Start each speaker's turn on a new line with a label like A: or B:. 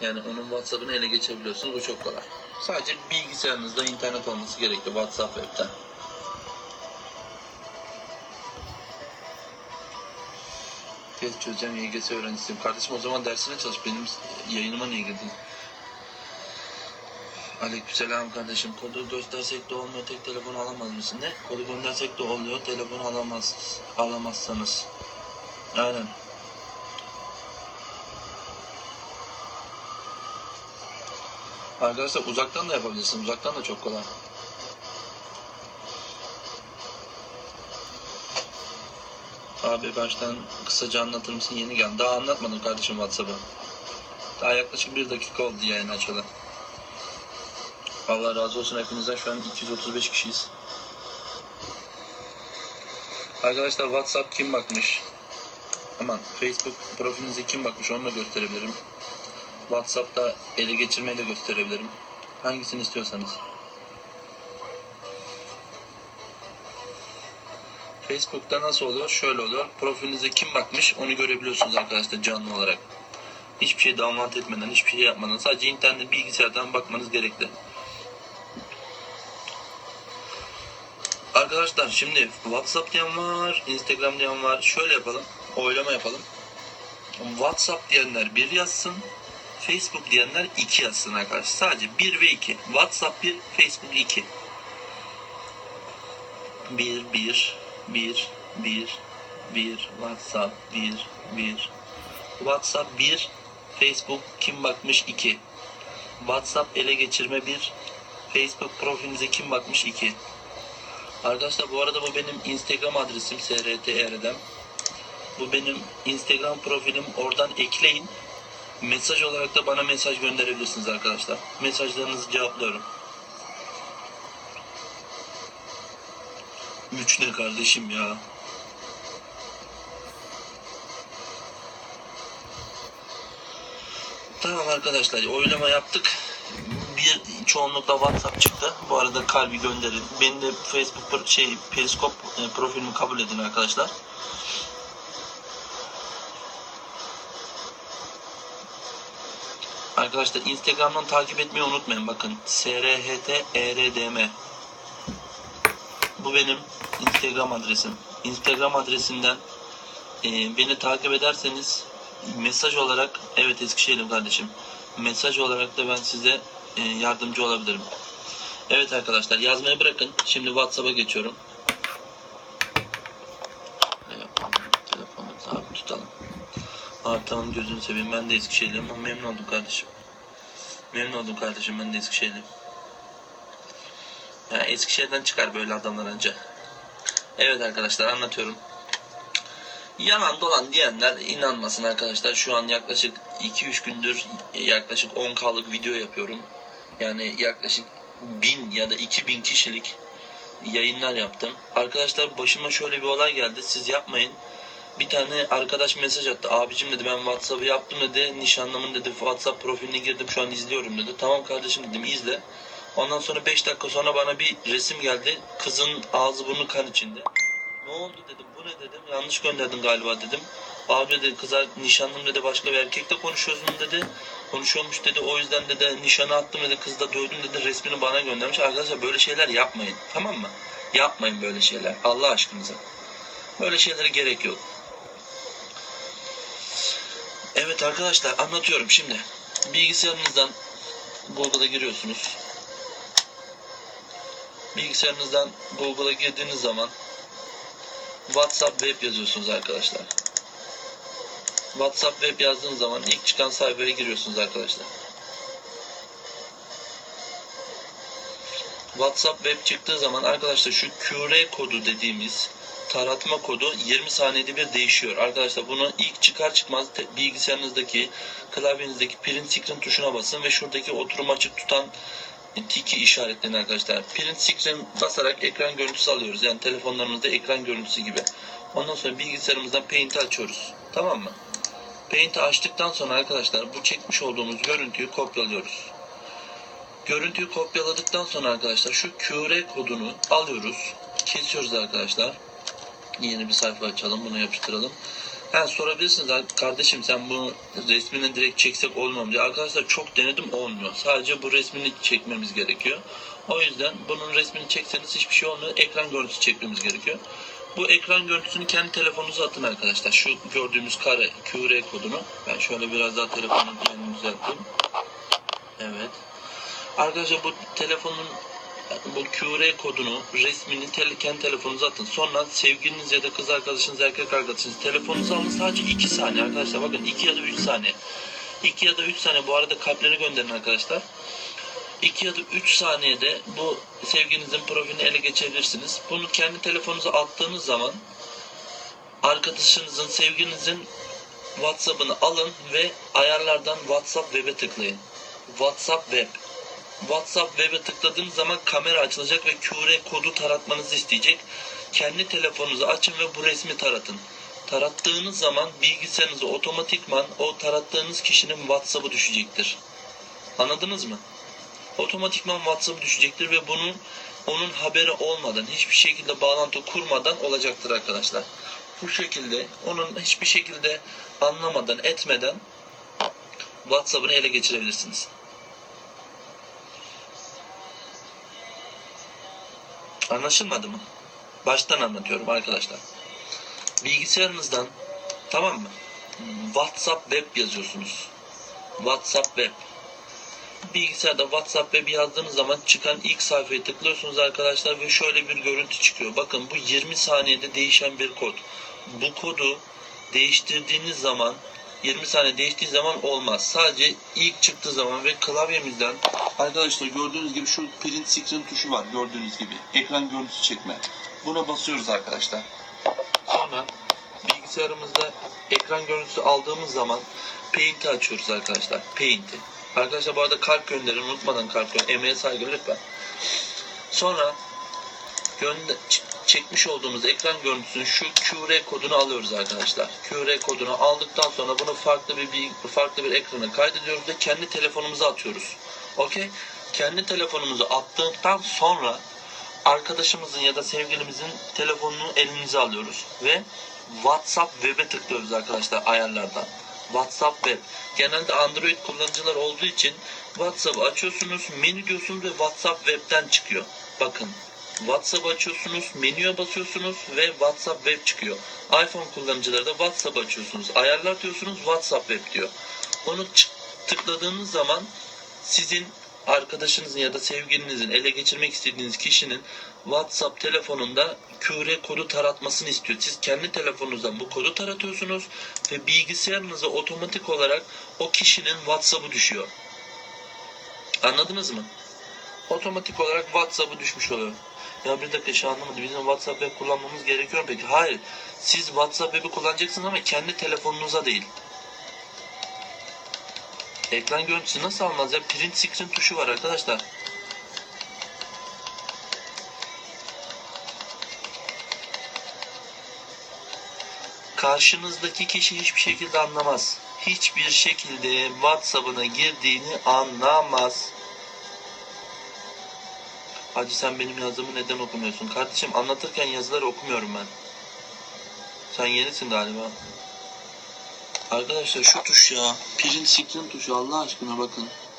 A: Yani onun WhatsApp'ını ele geçebiliyorsunuz. Bu çok kolay. Sadece bilgisayarınızda internet olması gerekiyor WhatsApp web'ten. Test çözeceğim YGS öğrencisiyim. Kardeşim o zaman dersine çalış. Benim yayınıma niye girdin? Aleykümselam kardeşim. Kodu göstersek de olmuyor. Tek telefon alamaz mısın? Ne? Kodu göndersek de oluyor. Telefon alamaz. Alamazsanız. Aynen. Arkadaşlar uzaktan da yapabilirsiniz. Uzaktan da çok kolay. Abi baştan kısaca anlatır mısın? Yeni geldim. Daha anlatmadım kardeşim WhatsApp'ı. Daha yaklaşık bir dakika oldu yayın açalı. Allah razı olsun hepinizden. Şu an 235 kişiyiz. Arkadaşlar WhatsApp kim bakmış? Aman Facebook profilinize kim bakmış onu da gösterebilirim. WhatsApp'ta ele geçirmeyi de gösterebilirim. Hangisini istiyorsanız. Facebook'ta nasıl oluyor? Şöyle oluyor. Profilinize kim bakmış onu görebiliyorsunuz arkadaşlar canlı olarak. Hiçbir şey download etmeden, hiçbir şey yapmadan sadece internet bilgisayardan bakmanız gerekli. Arkadaşlar şimdi WhatsApp diyen var, Instagram diyen var. Şöyle yapalım. Oylama yapalım. WhatsApp diyenler bir yazsın. Facebook diyenler 2 yazsın arkadaşlar. Sadece 1 ve 2. WhatsApp 1, Facebook 2. 1, 1, 1, 1, 1, WhatsApp 1, 1. WhatsApp 1, Facebook kim bakmış 2. WhatsApp ele geçirme 1, Facebook profilinize kim bakmış 2. Arkadaşlar bu arada bu benim Instagram adresim srterdem. Bu benim Instagram profilim. Oradan ekleyin. Mesaj olarak da bana mesaj gönderebilirsiniz arkadaşlar. Mesajlarınızı cevaplıyorum. Üç ne kardeşim ya? Tamam arkadaşlar oylama yaptık. Bir çoğunlukla WhatsApp çıktı. Bu arada kalbi gönderin. Benim de Facebook şey Periskop e, profilimi kabul edin arkadaşlar. Arkadaşlar Instagram'dan takip etmeyi unutmayın. Bakın srhterdm. Bu benim Instagram adresim. Instagram adresinden e, beni takip ederseniz mesaj olarak evet Eskişehir'im kardeşim. Mesaj olarak da ben size e, yardımcı olabilirim. Evet arkadaşlar yazmayı bırakın. Şimdi WhatsApp'a geçiyorum. Ne yapalım? Telefonu sabit tutalım. Abi tamam gözünü seveyim. Ben de Eskişehirliyim ama memnun oldum kardeşim. Memnun oldum kardeşim. Ben de Eskişehirliyim. Ya Eskişehir'den çıkar böyle adamlar önce. Evet arkadaşlar anlatıyorum. Yalan dolan diyenler inanmasın arkadaşlar. Şu an yaklaşık 2-3 gündür yaklaşık 10K'lık video yapıyorum. Yani yaklaşık 1000 ya da 2000 kişilik yayınlar yaptım. Arkadaşlar başıma şöyle bir olay geldi. Siz yapmayın. Bir tane arkadaş mesaj attı. Abicim dedi ben WhatsApp'ı yaptım dedi. Nişanlımın dedi WhatsApp profiline girdim şu an izliyorum dedi. Tamam kardeşim dedim izle. Ondan sonra 5 dakika sonra bana bir resim geldi. Kızın ağzı burnu kan içinde. Ne oldu dedim. Bu ne dedim. Yanlış gönderdin galiba dedim. Abi dedi kıza nişanlım dedi başka bir erkekle konuşuyorsun dedi. Konuşuyormuş dedi. O yüzden dedi nişanı attım dedi. Kız da dövdüm dedi. Resmini bana göndermiş. Arkadaşlar böyle şeyler yapmayın. Tamam mı? Yapmayın böyle şeyler. Allah aşkınıza. Böyle şeylere gerek yok. Evet arkadaşlar anlatıyorum şimdi. Bilgisayarınızdan Google'a giriyorsunuz. Bilgisayarınızdan Google'a girdiğiniz zaman WhatsApp web yazıyorsunuz arkadaşlar. WhatsApp web yazdığınız zaman ilk çıkan sayfaya giriyorsunuz arkadaşlar. WhatsApp web çıktığı zaman arkadaşlar şu QR kodu dediğimiz taratma kodu 20 saniyede bir değişiyor. Arkadaşlar bunu ilk çıkar çıkmaz bilgisayarınızdaki klavyenizdeki print screen tuşuna basın ve şuradaki oturum açık tutan tiki işaretleyin arkadaşlar. Print screen basarak ekran görüntüsü alıyoruz. Yani telefonlarımızda ekran görüntüsü gibi. Ondan sonra bilgisayarımızdan Paint'i açıyoruz. Tamam mı? Paint'i açtıktan sonra arkadaşlar bu çekmiş olduğumuz görüntüyü kopyalıyoruz. Görüntüyü kopyaladıktan sonra arkadaşlar şu QR kodunu alıyoruz. Kesiyoruz arkadaşlar. Yeni bir sayfa açalım. Bunu yapıştıralım. Ha sorabilirsiniz "Ar- kardeşim sen bu resmini direkt çeksek mu diye. Arkadaşlar çok denedim olmuyor. Sadece bu resmini çekmemiz gerekiyor. O yüzden bunun resmini çekseniz hiçbir şey olmuyor. Ekran görüntüsü çekmemiz gerekiyor. Bu ekran görüntüsünü kendi telefonunuza atın arkadaşlar. Şu gördüğümüz kare QR kodunu. Ben şöyle biraz daha telefonu kendimi düzelteyim. Evet. Arkadaşlar bu telefonun bu QR kodunu, resmini tele, kendi telefonunuza atın. Sonra sevgiliniz ya da kız arkadaşınız, erkek arkadaşınız telefonunuza alın. Sadece 2 saniye arkadaşlar. Bakın 2 ya da 3 saniye. 2 ya da 3 saniye bu arada kalpleri gönderin arkadaşlar. 2 ya da 3 saniyede bu sevginizin profilini ele geçirebilirsiniz. Bunu kendi telefonunuza attığınız zaman arkadaşınızın, sevgilinizin WhatsApp'ını alın ve ayarlardan WhatsApp web'e tıklayın. WhatsApp web. WhatsApp web'e tıkladığınız zaman kamera açılacak ve QR kodu taratmanızı isteyecek. Kendi telefonunuzu açın ve bu resmi taratın. Tarattığınız zaman bilgisayarınıza otomatikman o tarattığınız kişinin WhatsApp'ı düşecektir. Anladınız mı? Otomatikman WhatsApp'ı düşecektir ve bunun onun haberi olmadan, hiçbir şekilde bağlantı kurmadan olacaktır arkadaşlar. Bu şekilde onun hiçbir şekilde anlamadan, etmeden WhatsApp'ını ele geçirebilirsiniz. Anlaşılmadı mı? Baştan anlatıyorum arkadaşlar. Bilgisayarınızdan tamam mı? WhatsApp web yazıyorsunuz. WhatsApp web. Bilgisayarda WhatsApp web yazdığınız zaman çıkan ilk sayfaya tıklıyorsunuz arkadaşlar ve şöyle bir görüntü çıkıyor. Bakın bu 20 saniyede değişen bir kod. Bu kodu değiştirdiğiniz zaman 20 saniye değiştiği zaman olmaz. Sadece ilk çıktığı zaman ve klavyemizden arkadaşlar gördüğünüz gibi şu print screen tuşu var gördüğünüz gibi. Ekran görüntüsü çekme. Buna basıyoruz arkadaşlar. Sonra bilgisayarımızda ekran görüntüsü aldığımız zaman Paint'i açıyoruz arkadaşlar. Paint'i. Arkadaşlar bu arada kalp gönderin unutmadan kalp gönderin. Emeğe saygı lütfen. Sonra gönde- ç- çekmiş olduğumuz ekran görüntüsünün şu QR kodunu alıyoruz arkadaşlar. QR kodunu aldıktan sonra bunu farklı bir, bir farklı bir ekrana kaydediyoruz ve kendi telefonumuza atıyoruz. Okey? Kendi telefonumuza attıktan sonra arkadaşımızın ya da sevgilimizin telefonunu elimize alıyoruz ve WhatsApp web'e tıklıyoruz arkadaşlar ayarlardan. WhatsApp web. Genelde Android kullanıcılar olduğu için WhatsApp'ı açıyorsunuz, menü diyorsunuz ve WhatsApp web'ten çıkıyor. Bakın WhatsApp açıyorsunuz, menüye basıyorsunuz ve WhatsApp web çıkıyor. iPhone kullanıcıları da WhatsApp açıyorsunuz, ayarlar diyorsunuz, WhatsApp web diyor. Onu tıkladığınız zaman sizin arkadaşınızın ya da sevgilinizin ele geçirmek istediğiniz kişinin WhatsApp telefonunda QR kodu taratmasını istiyor. Siz kendi telefonunuzdan bu kodu taratıyorsunuz ve bilgisayarınıza otomatik olarak o kişinin WhatsApp'ı düşüyor. Anladınız mı? Otomatik olarak WhatsApp'ı düşmüş oluyor. Ya bir dakika şu anlamadım. Bizim WhatsApp web kullanmamız gerekiyor peki? Hayır. Siz WhatsApp web'i kullanacaksınız ama kendi telefonunuza değil. Ekran görüntüsü nasıl almaz ya? Print screen tuşu var arkadaşlar. Karşınızdaki kişi hiçbir şekilde anlamaz. Hiçbir şekilde WhatsApp'ına girdiğini anlamaz. Hacı sen benim yazımı neden okumuyorsun? Kardeşim anlatırken yazıları okumuyorum ben. Sen yenisin galiba. Arkadaşlar şu tuş ya. Print screen tuşu Allah aşkına bakın.